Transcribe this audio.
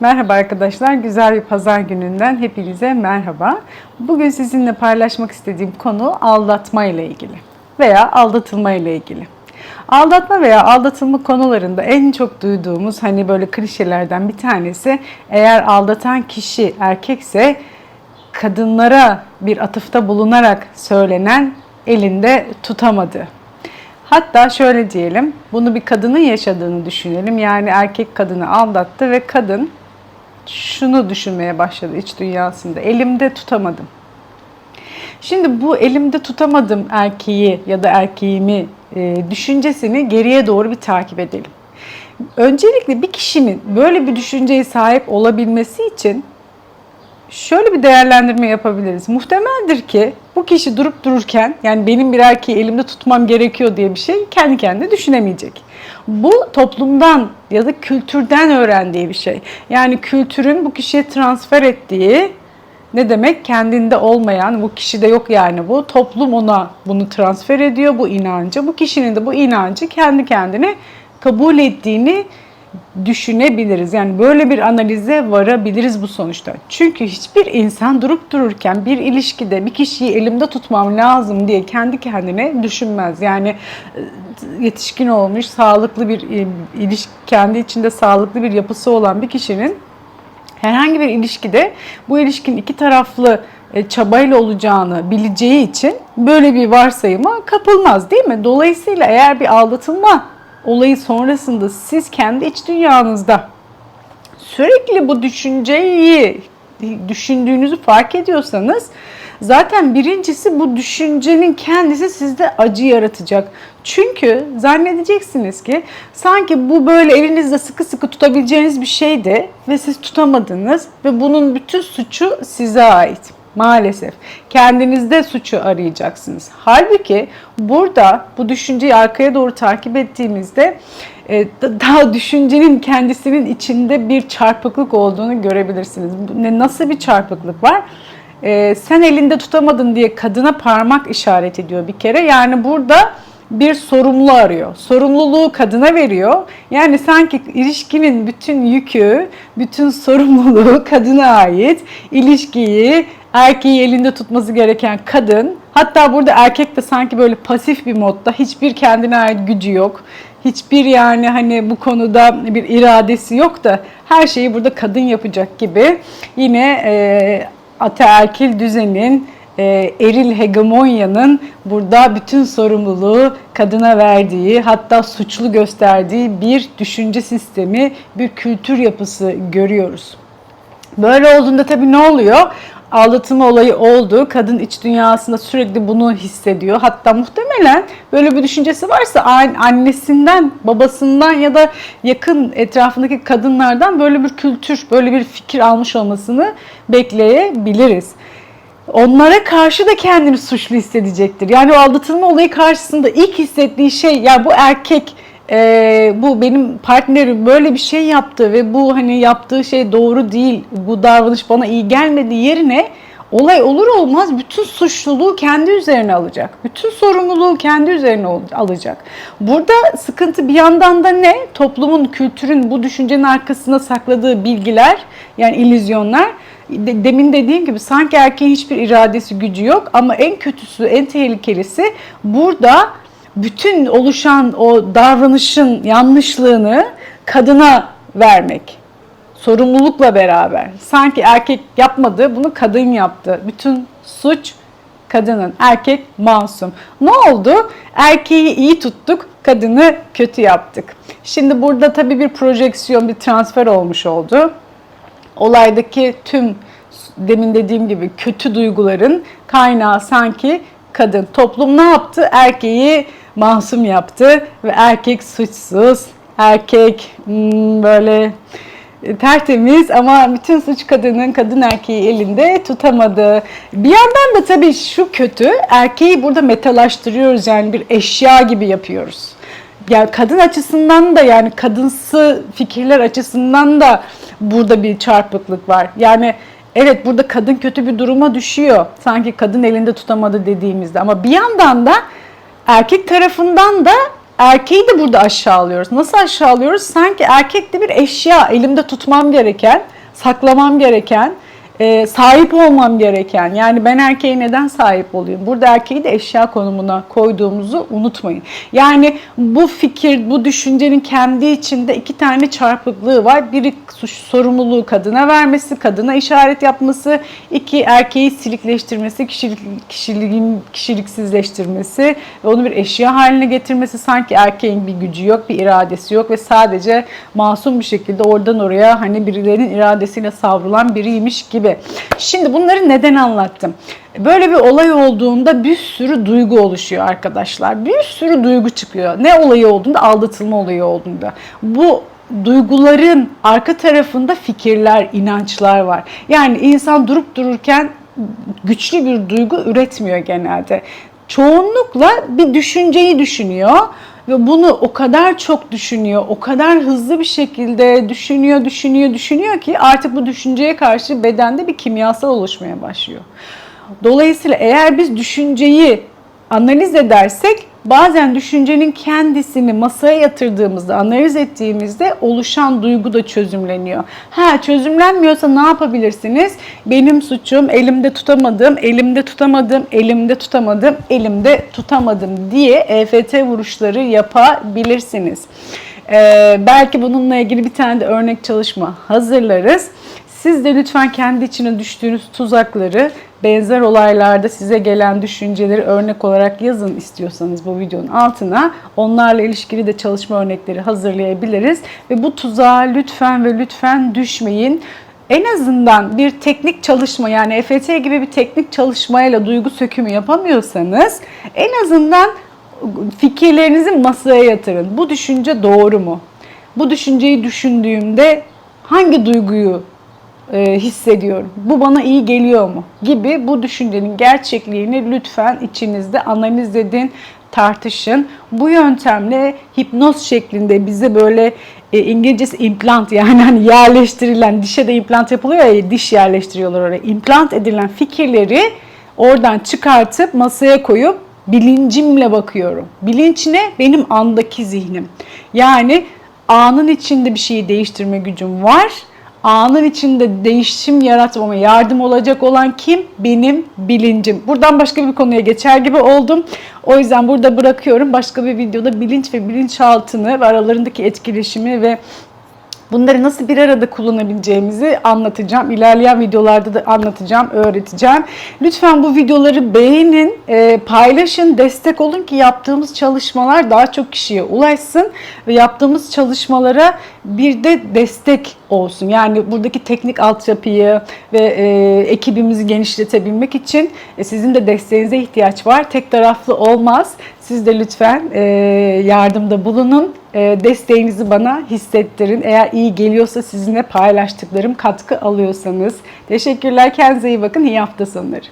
Merhaba arkadaşlar, güzel bir pazar gününden hepinize merhaba. Bugün sizinle paylaşmak istediğim konu aldatma ile ilgili veya aldatılma ile ilgili. Aldatma veya aldatılma konularında en çok duyduğumuz hani böyle klişelerden bir tanesi eğer aldatan kişi erkekse kadınlara bir atıfta bulunarak söylenen elinde tutamadı. Hatta şöyle diyelim, bunu bir kadının yaşadığını düşünelim. Yani erkek kadını aldattı ve kadın şunu düşünmeye başladı iç dünyasında. Elimde tutamadım. Şimdi bu elimde tutamadım erkeği ya da erkeğimi e, düşüncesini geriye doğru bir takip edelim. Öncelikle bir kişinin böyle bir düşünceye sahip olabilmesi için şöyle bir değerlendirme yapabiliriz. Muhtemeldir ki bu kişi durup dururken yani benim bir erkeği elimde tutmam gerekiyor diye bir şey kendi kendine düşünemeyecek. Bu toplumdan ya da kültürden öğrendiği bir şey. Yani kültürün bu kişiye transfer ettiği ne demek? Kendinde olmayan, bu kişide yok yani bu. Toplum ona bunu transfer ediyor, bu inancı. Bu kişinin de bu inancı kendi kendine kabul ettiğini düşünebiliriz. Yani böyle bir analize varabiliriz bu sonuçta. Çünkü hiçbir insan durup dururken bir ilişkide bir kişiyi elimde tutmam lazım diye kendi kendine düşünmez. Yani e, yetişkin olmuş, sağlıklı bir e, ilişki, kendi içinde sağlıklı bir yapısı olan bir kişinin herhangi bir ilişkide bu ilişkinin iki taraflı e, çabayla olacağını bileceği için böyle bir varsayıma kapılmaz değil mi? Dolayısıyla eğer bir aldatılma olayı sonrasında siz kendi iç dünyanızda sürekli bu düşünceyi düşündüğünüzü fark ediyorsanız zaten birincisi bu düşüncenin kendisi sizde acı yaratacak. Çünkü zannedeceksiniz ki sanki bu böyle elinizde sıkı sıkı tutabileceğiniz bir şeydi ve siz tutamadınız ve bunun bütün suçu size ait. Maalesef kendinizde suçu arayacaksınız. Halbuki burada bu düşünceyi arkaya doğru takip ettiğimizde e, daha düşüncenin kendisinin içinde bir çarpıklık olduğunu görebilirsiniz. Nasıl bir çarpıklık var? E, sen elinde tutamadın diye kadına parmak işaret ediyor bir kere. Yani burada bir sorumlu arıyor. Sorumluluğu kadına veriyor. Yani sanki ilişkinin bütün yükü, bütün sorumluluğu kadına ait. İlişkiyi erkeği elinde tutması gereken kadın. Hatta burada erkek de sanki böyle pasif bir modda. Hiçbir kendine ait gücü yok. Hiçbir yani hani bu konuda bir iradesi yok da her şeyi burada kadın yapacak gibi. Yine e, ataerkil düzenin e, eril hegemonyanın burada bütün sorumluluğu kadına verdiği hatta suçlu gösterdiği bir düşünce sistemi, bir kültür yapısı görüyoruz. Böyle olduğunda tabii ne oluyor? Aldatılma olayı oldu. Kadın iç dünyasında sürekli bunu hissediyor. Hatta muhtemelen böyle bir düşüncesi varsa annesinden, babasından ya da yakın etrafındaki kadınlardan böyle bir kültür, böyle bir fikir almış olmasını bekleyebiliriz onlara karşı da kendini suçlu hissedecektir. Yani o aldatılma olayı karşısında ilk hissettiği şey ya bu erkek e, bu benim partnerim böyle bir şey yaptı ve bu hani yaptığı şey doğru değil, bu davranış bana iyi gelmedi yerine olay olur olmaz bütün suçluluğu kendi üzerine alacak. Bütün sorumluluğu kendi üzerine alacak. Burada sıkıntı bir yandan da ne? Toplumun, kültürün bu düşüncenin arkasında sakladığı bilgiler yani illüzyonlar demin dediğim gibi sanki erkeğin hiçbir iradesi gücü yok ama en kötüsü, en tehlikelisi burada bütün oluşan o davranışın yanlışlığını kadına vermek. Sorumlulukla beraber. Sanki erkek yapmadı, bunu kadın yaptı. Bütün suç kadının. Erkek masum. Ne oldu? Erkeği iyi tuttuk, kadını kötü yaptık. Şimdi burada tabii bir projeksiyon, bir transfer olmuş oldu olaydaki tüm demin dediğim gibi kötü duyguların kaynağı sanki kadın. Toplum ne yaptı? Erkeği masum yaptı ve erkek suçsuz, erkek hmm, böyle tertemiz ama bütün suç kadının kadın erkeği elinde tutamadı. Bir yandan da tabii şu kötü, erkeği burada metalaştırıyoruz yani bir eşya gibi yapıyoruz. Yani kadın açısından da yani kadınsı fikirler açısından da burada bir çarpıklık var. Yani evet burada kadın kötü bir duruma düşüyor. Sanki kadın elinde tutamadı dediğimizde ama bir yandan da erkek tarafından da erkeği de burada aşağılıyoruz. Nasıl aşağılıyoruz? Sanki erkek de bir eşya, elimde tutmam gereken, saklamam gereken, e, sahip olmam gereken. Yani ben erkeğe neden sahip olayım? Burada erkeği de eşya konumuna koyduğumuzu unutmayın. Yani bu fikir, bu düşüncenin kendi içinde iki tane çarpıklığı var. Biri suç sorumluluğu kadına vermesi, kadına işaret yapması. iki erkeği silikleştirmesi, kişilik, kişiliğin kişiliksizleştirmesi ve onu bir eşya haline getirmesi. Sanki erkeğin bir gücü yok, bir iradesi yok ve sadece masum bir şekilde oradan oraya hani birilerinin iradesiyle savrulan biriymiş gibi. Şimdi bunları neden anlattım? Böyle bir olay olduğunda bir sürü duygu oluşuyor arkadaşlar. Bir sürü duygu çıkıyor. Ne olayı olduğunda? Aldatılma olayı olduğunda. Bu duyguların arka tarafında fikirler, inançlar var. Yani insan durup dururken güçlü bir duygu üretmiyor genelde. Çoğunlukla bir düşünceyi düşünüyor ve bunu o kadar çok düşünüyor, o kadar hızlı bir şekilde düşünüyor, düşünüyor, düşünüyor ki artık bu düşünceye karşı bedende bir kimyasal oluşmaya başlıyor. Dolayısıyla eğer biz düşünceyi analiz edersek bazen düşüncenin kendisini masaya yatırdığımızda, analiz ettiğimizde oluşan duygu da çözümleniyor. Ha çözümlenmiyorsa ne yapabilirsiniz? Benim suçum, elimde tutamadım, elimde tutamadım, elimde tutamadım, elimde tutamadım diye EFT vuruşları yapabilirsiniz. Ee, belki bununla ilgili bir tane de örnek çalışma hazırlarız. Siz de lütfen kendi içine düştüğünüz tuzakları, benzer olaylarda size gelen düşünceleri örnek olarak yazın istiyorsanız bu videonun altına. Onlarla ilişkili de çalışma örnekleri hazırlayabiliriz. Ve bu tuzağa lütfen ve lütfen düşmeyin. En azından bir teknik çalışma yani EFT gibi bir teknik çalışmayla duygu sökümü yapamıyorsanız en azından fikirlerinizi masaya yatırın. Bu düşünce doğru mu? Bu düşünceyi düşündüğümde hangi duyguyu e, hissediyorum. Bu bana iyi geliyor mu? Gibi bu düşüncenin gerçekliğini lütfen içinizde analiz edin, tartışın. Bu yöntemle hipnoz şeklinde bize böyle e, İngilizcesi implant yani hani yerleştirilen dişe de implant yapılıyor ya diş yerleştiriyorlar oraya. İmplant edilen fikirleri oradan çıkartıp masaya koyup bilincimle bakıyorum. Bilinç ne? Benim andaki zihnim. Yani anın içinde bir şeyi değiştirme gücüm var anın içinde değişim yaratmama yardım olacak olan kim? Benim bilincim. Buradan başka bir konuya geçer gibi oldum. O yüzden burada bırakıyorum. Başka bir videoda bilinç ve bilinçaltını ve aralarındaki etkileşimi ve Bunları nasıl bir arada kullanabileceğimizi anlatacağım. İlerleyen videolarda da anlatacağım, öğreteceğim. Lütfen bu videoları beğenin, e, paylaşın, destek olun ki yaptığımız çalışmalar daha çok kişiye ulaşsın ve yaptığımız çalışmalara bir de destek olsun. Yani buradaki teknik altyapıyı ve e, ekibimizi genişletebilmek için e, sizin de desteğinize ihtiyaç var. Tek taraflı olmaz. Siz de lütfen yardımda bulunun. E, desteğinizi bana hissettirin. Eğer iyi geliyorsa sizinle paylaştıklarım katkı alıyorsanız. Teşekkürler. Kendinize iyi bakın. İyi hafta sonları.